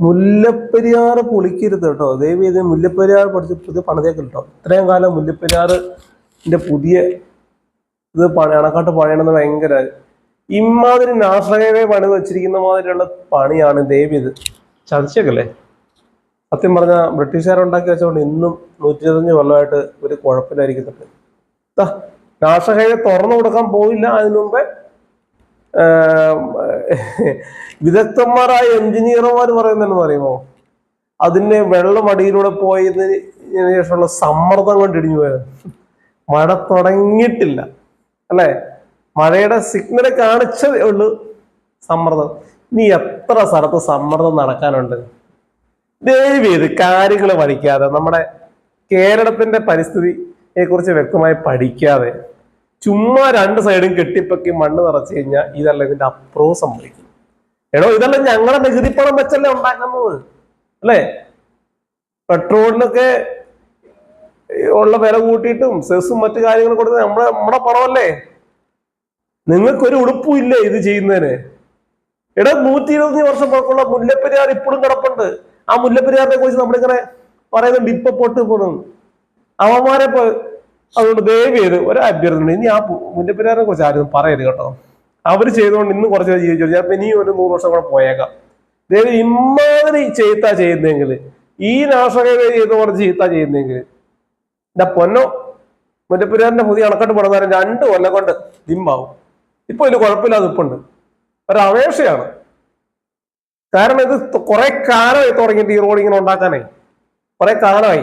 മുല്ലപ്പെരിയാർ പൊളിക്കരുത് കേട്ടോ. ദയവ് ചെയ്ത് മുല്ലപ്പെരിയാർ പഠിച്ച് പുതിയ പണിതേക്ക് കേട്ടോ. ഇത്രയും കാലം മുല്ലപ്പെരിയാറിന്റെ പുതിയ ഇത് പണി അണക്കാട്ട് പണിയണമെന്ന് ഭയങ്കര ഇമാതിരി നാഷണൽ പണി വെച്ചിരിക്കുന്ന മാതിരിയുള്ള പണിയാണ് ദയവ് ഇത് ചതിച്ചേക്കല്ലേ? സത്യം പറഞ്ഞ ബ്രിട്ടീഷുകാർ ഉണ്ടാക്കി വെച്ചുകൊണ്ട് ഇന്നും നൂറ്റി ഇരുപത്തഞ്ച് കൊല്ലമായിട്ട് ഒരു കുഴപ്പമില്ലായിരിക്കുന്നുണ്ട് നാഷണൽ തുറന്നു കൊടുക്കാൻ പോയില്ല അതിനു മുമ്പേ വിദഗ്ധന്മാരായ എഞ്ചിനീയർമാർ പറയുന്നതെന്ന് പറയുമോ? അതിന്റെ വെള്ളം അടിയിലൂടെ പോയതിന് ശേഷമുള്ള സമ്മർദ്ദം കൊണ്ട് ഇടിഞ്ഞു പോയത്. മഴ തുടങ്ങിയിട്ടില്ല അല്ലെ? മഴയുടെ സിഗ്നൽ കാണിച്ചതേ ഉള്ളൂ സമ്മർദ്ദം. നീ എത്ര സ്ഥലത്ത് സമ്മർദ്ദം നടക്കാനുണ്ട്? ദയവ് കാര്യങ്ങൾ പഠിക്കാതെ നമ്മുടെ കേരളത്തിന്റെ പരിസ്ഥിതിയെ കുറിച്ച് വ്യക്തമായി പഠിക്കാതെ ചുമ്മാ രണ്ട് സൈഡും കെട്ടിപ്പൊക്കി മണ്ണ് നിറച്ചു കഴിഞ്ഞാൽ ഇതല്ല ഇതിന്റെ അപ്രൂവ് സംഭവിക്കും. എടോ ഇതല്ല ഞങ്ങളുടെ നികുതി പണം വെച്ചല്ലേ ഉണ്ടാക്കുന്നത്? അല്ലേ? പെട്രോളിനൊക്കെ ഉള്ള വില കൂട്ടിയിട്ടും സെസും മറ്റു കാര്യങ്ങളും കൊടുത്ത് നമ്മുടെ നമ്മുടെ പണമല്ലേ? നിങ്ങൾക്കൊരു ഉടുപ്പും ഇല്ലേ ഇത് ചെയ്യുന്നതിന്? എടാ നൂറ്റി ഇരുപത്തഞ്ച് വർഷം പഴക്കമുള്ള മുല്ലപ്പെരിയാർ ഇപ്പോഴും കിടപ്പുണ്ട്. ആ മുല്ലപ്പെരിയാറിനെ കുറിച്ച് നമ്മളിങ്ങനെ പറയുന്നുണ്ട് ഇപ്പൊ പൊട്ട് പോണം. അവന്മാരെ അതുകൊണ്ട് ദയവ് ചെയ്ത് ഒരു അഭ്യർത്ഥന ഇനി ആ മുല്ലപ്പെരിയാറിനെ കുറിച്ച് ആരും പറയരുത് കേട്ടോ. അവർ ചെയ്തുകൊണ്ട് ഇന്ന് കുറച്ച് ജീവിച്ചു. ചിലപ്പോ ഇനിയും ഒരു നൂറ് വർഷം കൂടെ പോയേക്കാം. ദയവ് ഇമ്മാതിരി ചെയ്ത്താ ചെയ്യുന്നെങ്കിൽ ഈ നാശകത ചെയ്ത കുറച്ച് ചെയ്ത്താ ചെയ്യുന്നെങ്കിൽ എന്റെ പൊന്നോ മുല്ലപ്പെരിയാറിന്റെ പുതിയ അണക്കെട്ട് പണിതാരം രണ്ട് കൊല്ലം കൊണ്ട് ദിമ്മാവും ഇപ്പൊ ഇതിന് കുഴപ്പമില്ലാതെ ഇപ്പുണ്ട് ഒരു അപേക്ഷയാണ്. കാരണം ഇത് കുറെ കാലമായി തുടങ്ങിയിട്ട് ഈ റോഡ് ഇങ്ങനെ ഉണ്ടാക്കാനേ കുറെ കാലമായി.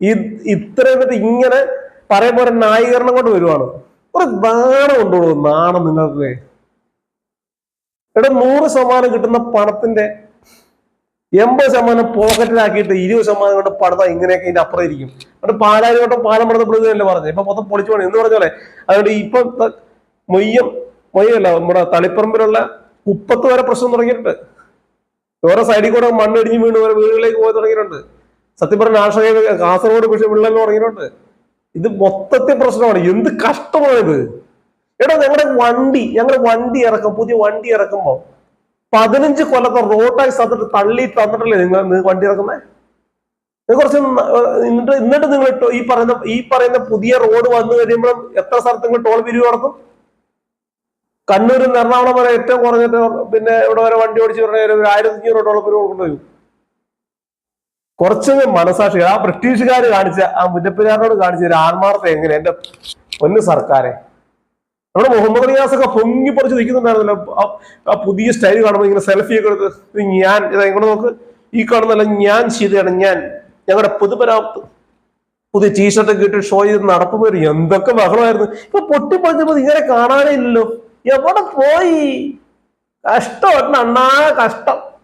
ഈ ഇത്ര എന്നിട്ട് ഇങ്ങനെ പറയുമ്പോ ഒരു ന്യായീകരണം കൊണ്ട് വരുവാണ്. ഒരു നാണം ഉണ്ടോ നാണം നിങ്ങൾക്ക്. ഇവിടെ നൂറ് ശതമാനം കിട്ടുന്ന പണത്തിന്റെ എൺപത് ശതമാനം പോക്കറ്റിലാക്കിയിട്ട് ഇരുപത് ശതമാനം കൊണ്ട് പണിത ഇങ്ങനെയൊക്കെ ഇതിന്റെ അപ്പുറം ഇരിക്കും. അവിടെ പാലാരി വട്ടം പാലം പണിതപ്പെടുന്നതല്ലേ പറഞ്ഞത് ഇപ്പൊ മൊത്തം പൊളിച്ചു പോകണം എന്ന് പറഞ്ഞോളെ അതുകൊണ്ട് ഇപ്പൊ മൊയ്യം മൊയ്യല്ല നമ്മുടെ തളിപ്പറമ്പിലുള്ള കുപ്പത്ത് വരെ പ്രശ്നം തുടങ്ങിയിട്ടുണ്ട്. ഓരോ സൈഡിൽ കൂടെ മണ്ണിടിഞ്ഞ് വീണ് വീടുകളിലേക്ക് പോയി തുടങ്ങിയിട്ടുണ്ട്. സത്യം പറഞ്ഞ ആശ്രയ കാസർഗോഡ് പക്ഷെ വിള്ളൽ തുടങ്ങിയിട്ടുണ്ട്. ഇത് മൊത്തത്തിൽ പ്രശ്നമാണ്. എന്ത് കഷ്ടമാണിത് എടാ ഞങ്ങളുടെ വണ്ടി ഞങ്ങളുടെ വണ്ടി ഇറക്കും പുതിയ വണ്ടി ഇറക്കുമ്പോ പതിനഞ്ച് കൊല്ലത്തെ റോഡായി സന്നിട്ട് തള്ളി തന്നിട്ടല്ലേ നിങ്ങൾ വണ്ടി ഇറക്കുന്നത് കുറച്ച് എന്നിട്ട് എന്നിട്ട് നിങ്ങൾ ഈ പറയുന്ന ഈ പറയുന്ന പുതിയ റോഡ് വന്നു കഴിയുമ്പോഴും എത്ര സ്ഥലത്ത് നിങ്ങൾ ടോൾ പിരിവ് നടത്തും? കണ്ണൂരിൽ നിന്ന് എറണാകുളം വരെ ഏറ്റവും കുറഞ്ഞിട്ട് പിന്നെ ഇവിടെ വരെ വണ്ടി ഓടിച്ച് പറഞ്ഞാൽ ഒരു ആയിരത്തി അഞ്ഞൂറ് ടോൾ പിരിവ് കൊണ്ടുപോയി കുറച്ച് മനസാക്ഷി ആ ബ്രിട്ടീഷുകാർ കാണിച്ച ആ മുല്ലപ്പെരിയാറിനോട് കാണിച്ച ഒരു ആത്മാർത്ഥ എങ്ങനെ? എന്റെ ഒന്ന് സർക്കാരെ. നമ്മുടെ മുഹമ്മദ് റിയാസ് ഒക്കെ പൊങ്ങി പറിച്ച് നിൽക്കുന്നുണ്ടായിരുന്നല്ലോ. ആ- പുതിയ സ്റ്റൈൽ കാണുമ്പോൾ ഇങ്ങനെ സെൽഫി ഒക്കെ എടുത്ത് ഞാൻ ഇത് ഇങ്ങോട്ട് നോക്ക്. ഈ കാണുന്നല്ല ഞാൻ ചെയ്തതാണ് ഞാൻ. ഞങ്ങളുടെ പുതുപരാ പുതിയ ടീഷർട്ട് ഒക്കെ ഇട്ട് ഷോ ചെയ്ത് നടപ്പ് എന്തൊക്കെ ബഹളമായിരുന്നു. ഇപ്പൊ പൊട്ടിപ്പൊളിച്ചപ്പോ ഇങ്ങനെ കാണാനേ ഇല്ലല്ലോ. എവിടെ പോയി? കഷ്ടം അണ്ണാ കഷ്ടം.